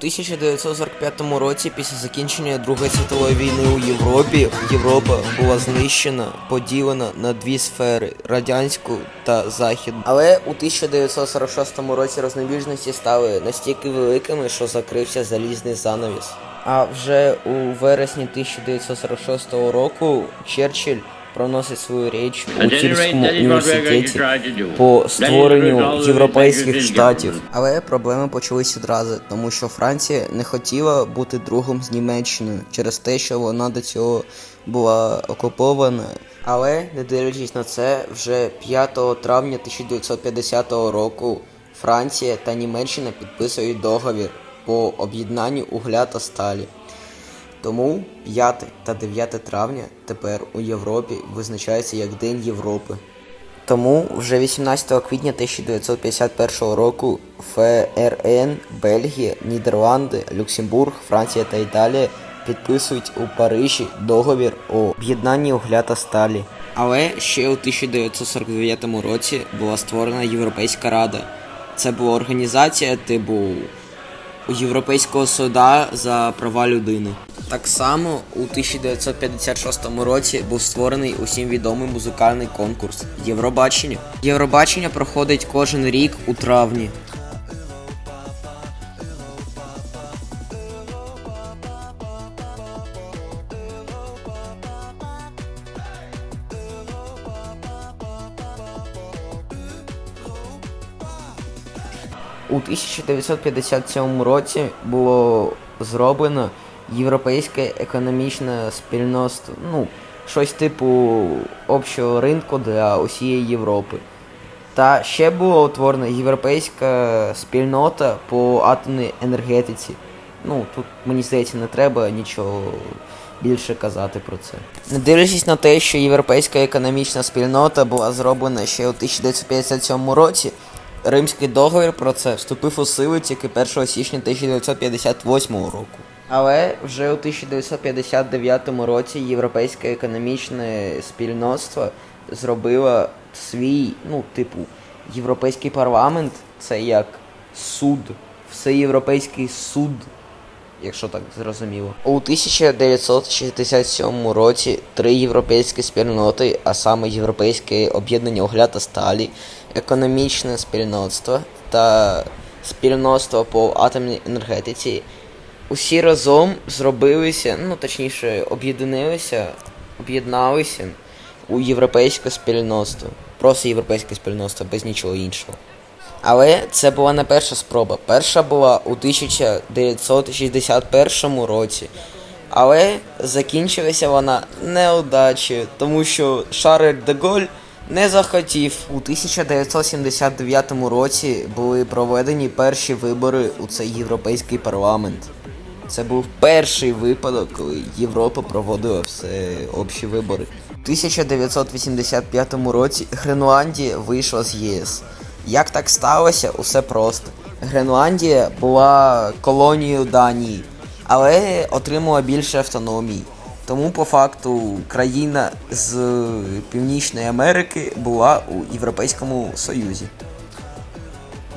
1945 році, після закінчення Другої світової війни у Європі, Європа була знищена, поділена на дві сфери радянську та західну. Але у 1946 році рознобіжності стали настільки великими, що закрився залізний занавіс. А вже у вересні 1946 року Черчилль проносить свою річ у to університеті по створенню європейських штатів. Але проблеми почались одразу, тому що Франція не хотіла бути другом з Німеччиною через те, що вона до цього була окупована. Але не дивлячись на це, вже 5 травня 1950 року Франція та Німеччина підписують договір по об'єднанню угля та сталі. Тому 5 та 9 травня тепер у Європі визначається як День Європи. Тому вже 18 квітня 1951 року ФРН, Бельгія, Нідерланди, Люксембург, Франція та Італія підписують у Парижі договір о об'єднанні угля та сталі. Але ще у 1949 році була створена Європейська Рада. Це була організація типу Європейського суда за права людини. Так само у 1956 році був створений усім відомий музикальний конкурс Євробачення. Євробачення проходить кожен рік у травні. У 1957 році було зроблено європейське економічне спільноство, ну, щось типу общого ринку для усієї Європи. Та ще була утворена європейська спільнота по атомній енергетиці. Ну, тут мені здається, не треба нічого більше казати про це. Не дивлячись на те, що європейська економічна спільнота була зроблена ще у 1957 році, Римський договір про це вступив у силу тільки 1 січня 1958 року. Але вже у 1959 році Європейське економічне спільноцтво зробило свій, ну, типу, Європейський парламент це як суд, всеєвропейський суд якщо так зрозуміло. У 1967 році три європейські спільноти, а саме Європейське об'єднання угля та сталі, економічне спільноцтво та спільноцтво по атомній енергетиці, усі разом зробилися, ну точніше, об'єдналися, об'єдналися у європейське спільноцтво. Просто європейське спільноцтво, без нічого іншого. Але це була не перша спроба. Перша була у 1961 році. Але закінчилася вона неудачею, тому що Шарль де Голь не захотів. У 1979 році були проведені перші вибори у цей європейський парламент. Це був перший випадок, коли Європа проводила все общі вибори. У 1985 році Гренландія вийшла з ЄС. Як так сталося? Усе просто. Гренландія була колонією Данії, але отримала більше автономії. Тому, по факту, країна з Північної Америки була у Європейському Союзі.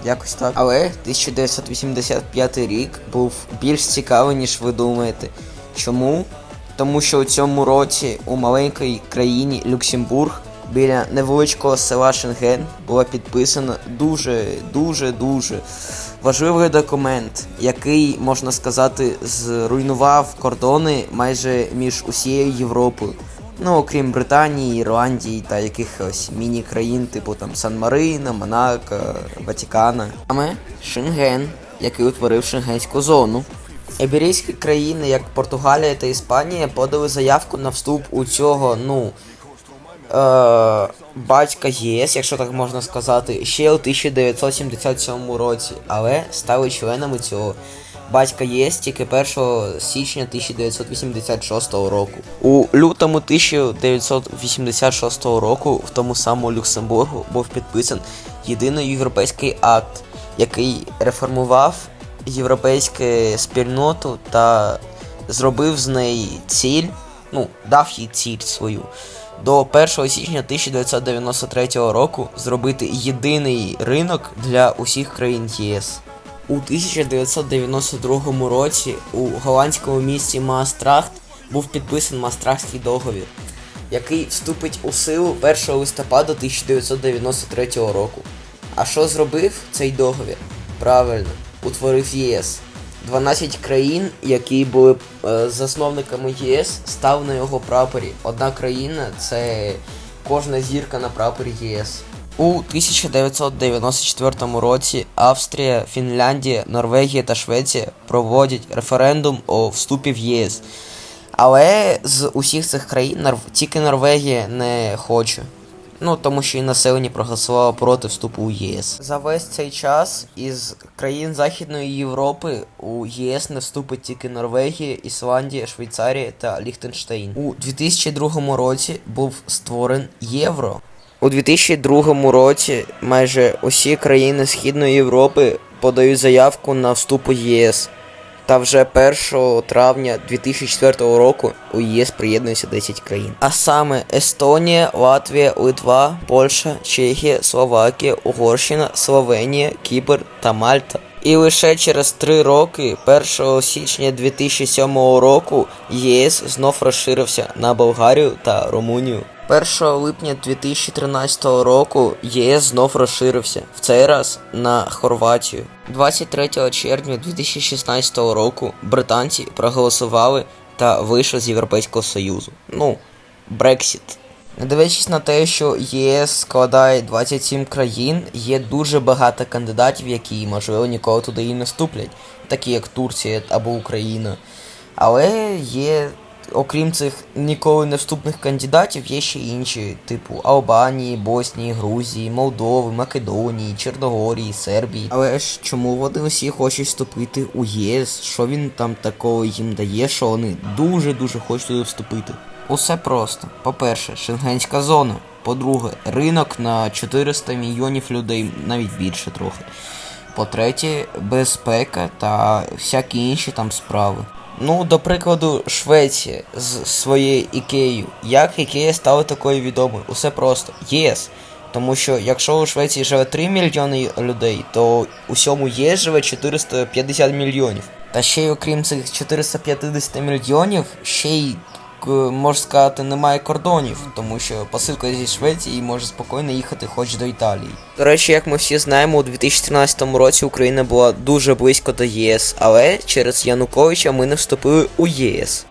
Якось так. Але 1985 рік був більш цікавий, ніж ви думаєте. Чому? Тому що у цьому році у маленькій країні Люксембург біля невеличкого села Шенген було підписано дуже, дуже, дуже важливий документ, який, можна сказати, зруйнував кордони майже між усією Європою. Ну, окрім Британії, Ірландії та якихось міні-країн, типу там Сан-Марино, Монако, Ватикана. Саме Шенген, який утворив Шенгенську зону. Іберійські країни, як Португалія та Іспанія, подали заявку на вступ у цього, ну, е, батька ЄС, якщо так можна сказати, ще у 1977 році, але стали членами цього батька ЄС тільки 1 січня 1986 року. У лютому 1986 року в тому самому Люксембургу був підписан єдиний європейський акт, який реформував європейську спільноту та зробив з неї ціль, ну, дав їй ціль свою. До 1 січня 1993 року зробити єдиний ринок для усіх країн ЄС. У 1992 році у голландському місті Маастрахт був підписаний Маастрахтський договір, який вступить у силу 1 листопада 1993 року. А що зробив цей договір? Правильно, утворив ЄС. 12 країн, які були е, засновниками ЄС, став на його прапорі. Одна країна це кожна зірка на прапорі ЄС. У 1994 році Австрія, Фінляндія, Норвегія та Швеція проводять референдум о вступі в ЄС. Але з усіх цих країн тільки Норвегія не хоче. Ну, тому що і населення проголосувало проти вступу у ЄС. За весь цей час із країн Західної Європи у ЄС не вступить тільки Норвегія, Ісландія, Швейцарія та Ліхтенштейн. У 2002 році був створений євро. У 2002 році майже усі країни Східної Європи подають заявку на вступ у ЄС. Та вже 1 травня 2004 року у ЄС приєднується 10 країн. А саме Естонія, Латвія, Литва, Польща, Чехія, Словакія, Угорщина, Словенія, Кіпр та Мальта. І лише через 3 роки, 1 січня 2007 року, ЄС знов розширився на Болгарію та Румунію. 1 липня 2013 року ЄС знов розширився, в цей раз на Хорватію. 23 червня 2016 року британці проголосували та вийшли з Європейського Союзу. Ну, Брексіт. Не дивлячись на те, що ЄС складає 27 країн, є дуже багато кандидатів, які, можливо, ніколи туди і не вступлять, такі як Турція або Україна. Але є, окрім цих ніколи не вступних кандидатів, є ще інші, типу Албанії, Боснії, Грузії, Молдови, Македонії, Чорногорії, Сербії. Але ж чому вони усі хочуть вступити у ЄС? Що він там такого їм дає, що вони дуже-дуже хочуть туди вступити? Усе просто. По-перше, шенгенська зона. По-друге, ринок на 400 мільйонів людей, навіть більше трохи. По-третє, безпека та всякі інші там справи. Ну, до прикладу, Швеція з своєю Ікеєю. Як Ікея стала такою відомою? Усе просто. ЄС. Тому що якщо у Швеції живе 3 мільйони людей, то у всьому ЄС живе 450 мільйонів. Та ще й окрім цих 450 мільйонів, ще й можна сказати, немає кордонів, тому що посилка зі Швеції може спокійно їхати хоч до Італії. До речі, як ми всі знаємо, у 2013 році Україна була дуже близько до ЄС, але через Януковича ми не вступили у ЄС.